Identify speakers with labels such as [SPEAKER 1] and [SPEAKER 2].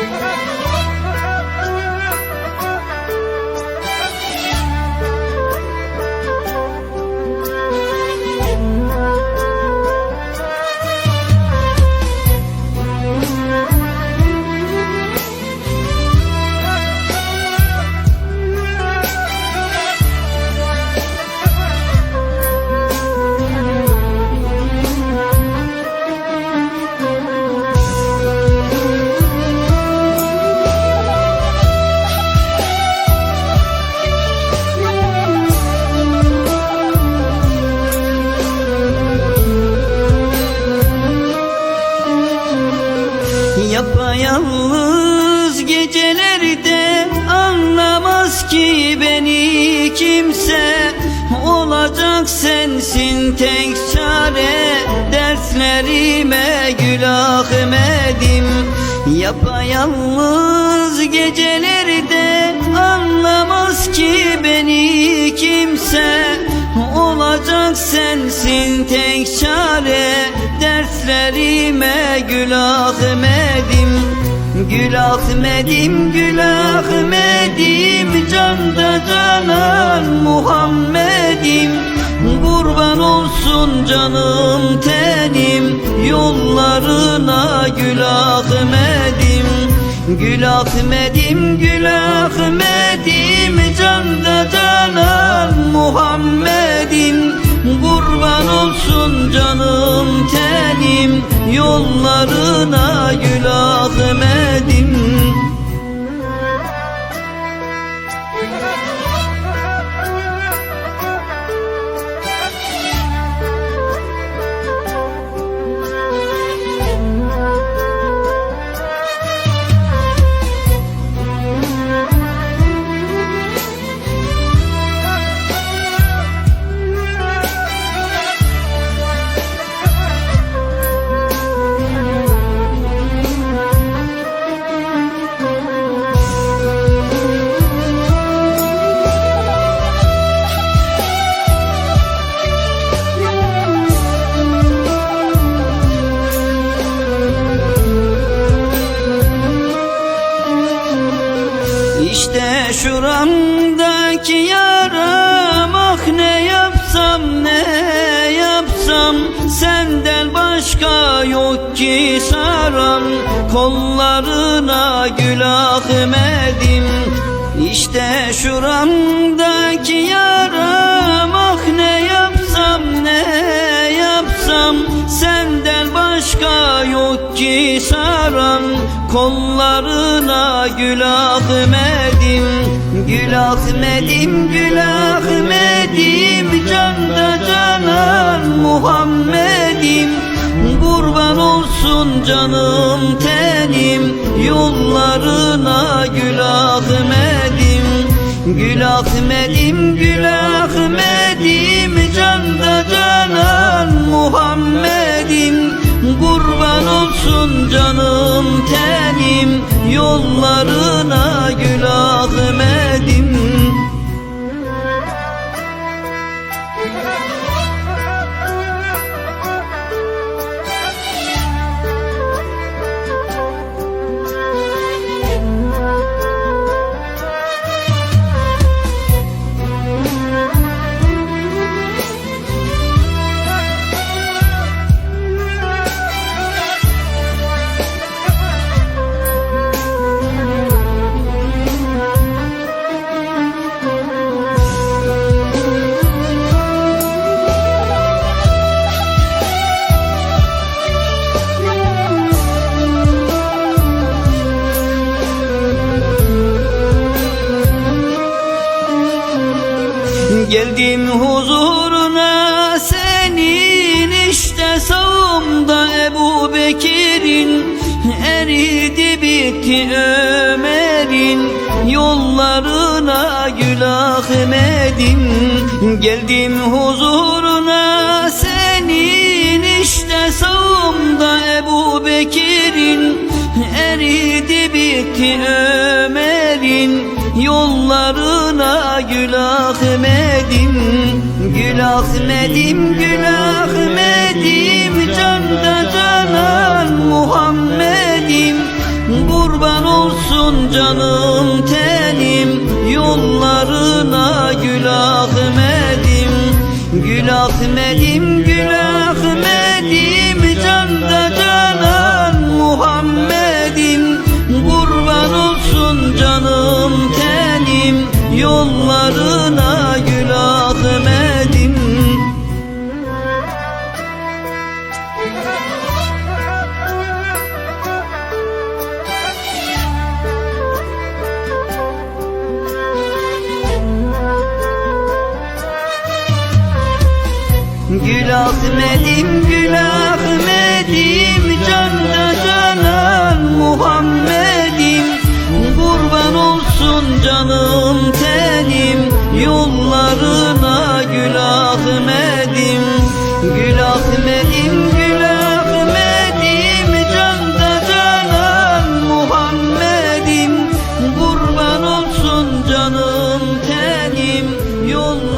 [SPEAKER 1] Thank you. Sensin tek çare Dertlerime gül Ahmet'im Yapayalnız gecelerde Anlamaz ki beni kimse. Olacak sensin tek çare Dertlerime gül Ahmet'im Gül Ahmet'im, Gül Ahmet'im Canda canan Muhammed'im Kurban olsun canım tenim Yollarına Gül Ahmet'im Gül Ahmet'im, Gül Ahmet'im Canda canan Muhammed'im. Kurban olsun canım tenim Yollarına yapsam Senden başka yok ki saran Kollarına gül Ahmet'im İşte şuramdaki yaram. Ah ne yapsam ne yapsam Senden başka yok ki saran Kollarına gül Ahmet'im Gül Ahmet'im, Gül Ahmet'im Canda canan Muhammed'im Kurban olsun canım tenim Yollarına Gül Ahmet'im Gül Ahmet'im, Gül Ahmet'im Canda canan Muhammed'im Kurban olsun canım tenim Yollarına Geldim huzuruna senin işte sağımda Ebu Bekir'in Eridi bitti Ömer'in Yollarına Gül Ahmet'im Geldim huzuruna senin işte sağımda Ebu Bekir'in Eridi bitti Ömer'in Yollarına Gül Ahmet'im Gül Ahmet'im, Gül Ahmet'im Canda canan Muhammed'im Kurban olsun canım tenim. Yollarına Gül Ahmet'im Gül Ahmet'im, Gül Ahmet'im Canda canan Muhammed'im. Kurban olsun canım Yollarına gül Ahmet'im Gül Ahmet'im gül Ahmet'im Canda canan Muhammed'im. Kurban olsun canım tenim Yollarına